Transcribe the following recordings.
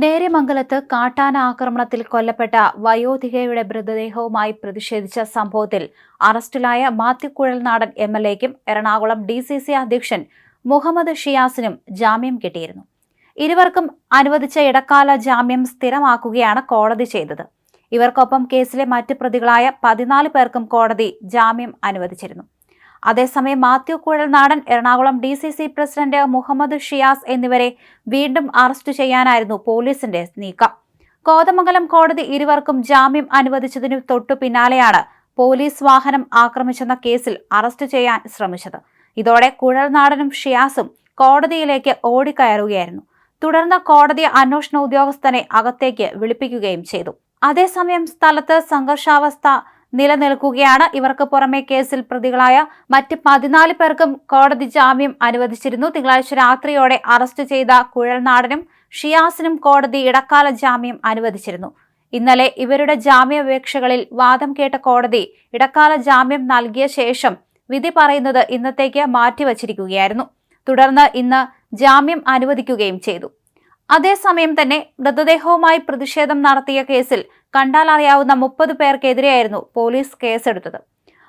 നേര്യമംഗലത്ത് കാട്ടാന ആക്രമണത്തിൽ കൊല്ലപ്പെട്ട വയോധികയുടെ മൃതദേഹവുമായി പ്രതിഷേധിച്ച സംഭവത്തിൽ അറസ്റ്റിലായ മാത്യു നാടൻ എം എൽ എക്കും എറണാകുളം ഡി സി സി അധ്യക്ഷൻ മുഹമ്മദ് ഷിയാസിനും ജാമ്യം കിട്ടിയിരുന്നു. ഇരുവർക്കും അനുവദിച്ച ഇടക്കാല ജാമ്യം സ്ഥിരമാക്കുകയാണ് കോടതി ചെയ്തത്. ഇവർക്കൊപ്പം കേസിലെ മറ്റ് പ്രതികളായ പതിനാല് പേർക്കും കോടതി ജാമ്യം അനുവദിച്ചിരുന്നു. അതേസമയം Mathew Kuzhalnadan Ernakulam D C C president Muhammad Shiyas എന്നിവരെ വീണ്ടും അറസ്റ്റ് ചെയ്യാനായിരുന്നു പോലീസിന്റെ നീക്കം. കോതമംഗലം കോടതി ഇരുവർക്കും ജാമ്യം അനുവദിച്ചതിനു തൊട്ടു പിന്നാലെയാണ് പോലീസ് വാഹനം ആക്രമിച്ചെന്ന കേസിൽ അറസ്റ്റ് ചെയ്യാൻ ശ്രമിച്ചത്. ഇതോടെ കുഴൽനാടനും ഷിയാസും കോടതിയിലേക്ക് ഓടിക്കയറുകയായിരുന്നു. തുടർന്ന് കോടതി അന്വേഷണ ഉദ്യോഗസ്ഥനെ അകത്തേക്ക് വിളിപ്പിക്കുകയും ചെയ്തു. അതേസമയം സ്ഥലത്ത് സംഘർഷാവസ്ഥ നിലനിൽക്കുകയാണ്. ഇവർക്ക് പുറമെ കേസിൽ പ്രതികളായ മറ്റ് പതിനാല് പേർക്കും കോടതി ജാമ്യം അനുവദിച്ചിരുന്നു. തിങ്കളാഴ്ച രാത്രിയോടെ അറസ്റ്റ് ചെയ്ത കുഴൽനാടനും ഷിയാസിനും കോടതി ഇടക്കാല ജാമ്യം അനുവദിച്ചിരുന്നു. ഇന്നലെ ഇവരുടെ ജാമ്യാപേക്ഷകളിൽ വാദം കേട്ട കോടതി ഇടക്കാല ജാമ്യം നൽകിയ ശേഷം വിധി പറയുന്നത് ഇന്നത്തേക്ക് മാറ്റിവച്ചിരിക്കുകയായിരുന്നു. തുടർന്ന് ഇന്ന് ജാമ്യം അനുവദിക്കുകയും ചെയ്തു. അതേസമയം തന്നെ മൃതദേഹവുമായി പ്രതിഷേധം നടത്തിയ കേസിൽ കണ്ടാൽ അറിയാവുന്ന മുപ്പത് പേർക്കെതിരെയായിരുന്നു പോലീസ് കേസെടുത്തത്.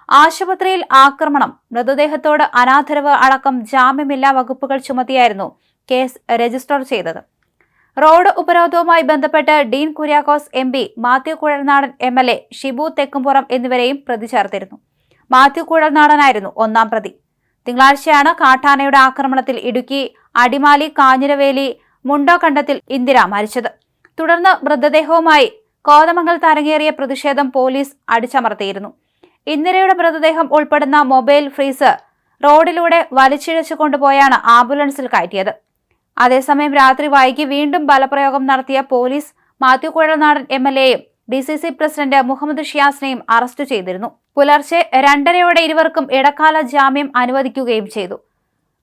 ആശുപത്രിയിൽ ആക്രമണം മൃതദേഹത്തോട് അനാദരവ് അടക്കം ജാമ്യമില്ലാ വകുപ്പുകൾ ചുമത്തിയായിരുന്നു കേസ് രജിസ്റ്റർ ചെയ്തത്. റോഡ് ഉപരോധവുമായി ബന്ധപ്പെട്ട് Dean Kuriakose M P Mathew Kuzhalnadan M L A Shibu Thekkumpuram എന്നിവരെയും പ്രതി ചേർത്തിരുന്നു. മാത്യു കുഴൽനാടനായിരുന്നു ഒന്നാം പ്രതി. തിങ്കളാഴ്ചയാണ് കാട്ടാനയുടെ ആക്രമണത്തിൽ ഇടുക്കി അടിമാലി കാഞ്ഞിരവേലി മുണ്ടോ കണ്ടത്തിൽ ഇന്ദിര മരിച്ചത്. തുടർന്ന് മൃതദേഹവുമായി കോതമംഗലത്ത് അരങ്ങേറിയ പ്രതിഷേധം പോലീസ് അടിച്ചമർത്തിയിരുന്നു. ഇന്ദിരയുടെ മൃതദേഹം ഉൾപ്പെടുന്ന മൊബൈൽ ഫ്രീസർ റോഡിലൂടെ വലിച്ചിഴച്ചു കൊണ്ടുപോയാണ് ആംബുലൻസിൽ കയറ്റിയത്. അതേസമയം രാത്രി വൈകി വീണ്ടും ബലപ്രയോഗം നടത്തിയ police Mathew Kuzhalnadan M L എയും D C C president Muhammad ഷിയാസിനെയും arrest ചെയ്തിരുന്നു. പുലർച്ചെ രണ്ടരയോടെ ഇരുവർക്കും ഇടക്കാല ജാമ്യം അനുവദിക്കുകയും ചെയ്തു.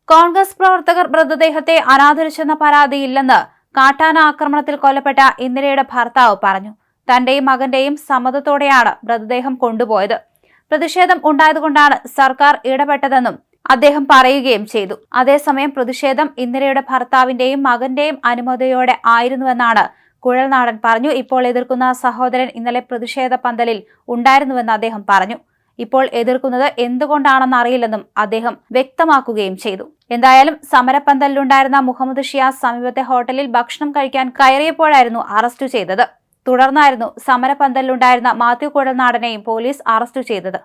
കോൺഗ്രസ് പ്രവർത്തകർ മൃതദേഹത്തെ അനാദരിച്ചെന്ന പരാതിയില്ലെന്ന് കാട്ടാന ആക്രമണത്തിൽ കൊല്ലപ്പെട്ട ഇന്ദിരയുടെ ഭർത്താവ് പറഞ്ഞു. തന്റെയും മകന്റെയും സമ്മതത്തോടെയാണ് മൃതദേഹം കൊണ്ടുപോയത്. പ്രതിഷേധം ഉണ്ടായതുകൊണ്ടാണ് സർക്കാർ ഇടപെട്ടതെന്നും അദ്ദേഹം പറയുകയും ചെയ്തു. അതേസമയം പ്രതിഷേധം ഇന്ദിരയുടെ ഭർത്താവിന്റെയും മകന്റെയും അനുമതിയോടെ ആയിരുന്നുവെന്നാണ് കുഴൽനാടൻ പറഞ്ഞു. ഇപ്പോൾ എതിർക്കുന്ന സഹോദരൻ ഇന്നലെ പ്രതിഷേധ പന്തലിൽ ഉണ്ടായിരുന്നുവെന്ന് അദ്ദേഹം പറഞ്ഞു. ഇപ്പോൾ എതിർക്കുന്നത് എന്തുകൊണ്ടാണെന്ന് അറിയില്ലെന്നും അദ്ദേഹം വ്യക്തമാക്കുകയും ചെയ്തു. എന്തായാലും സമരപ്പന്തലിലുണ്ടായിരുന്ന മുഹമ്മദ് ഷിയാസ് സമീപത്തെ ഹോട്ടലിൽ ഭക്ഷണം കഴിക്കാൻ കയറിയപ്പോഴായിരുന്നു അറസ്റ്റ് ചെയ്തത്. തുടർന്നായിരുന്നു സമരപന്തലിലുണ്ടായിരുന്ന മാത്യു കുഴൽനാടനെയും പോലീസ് അറസ്റ്റ് ചെയ്തത്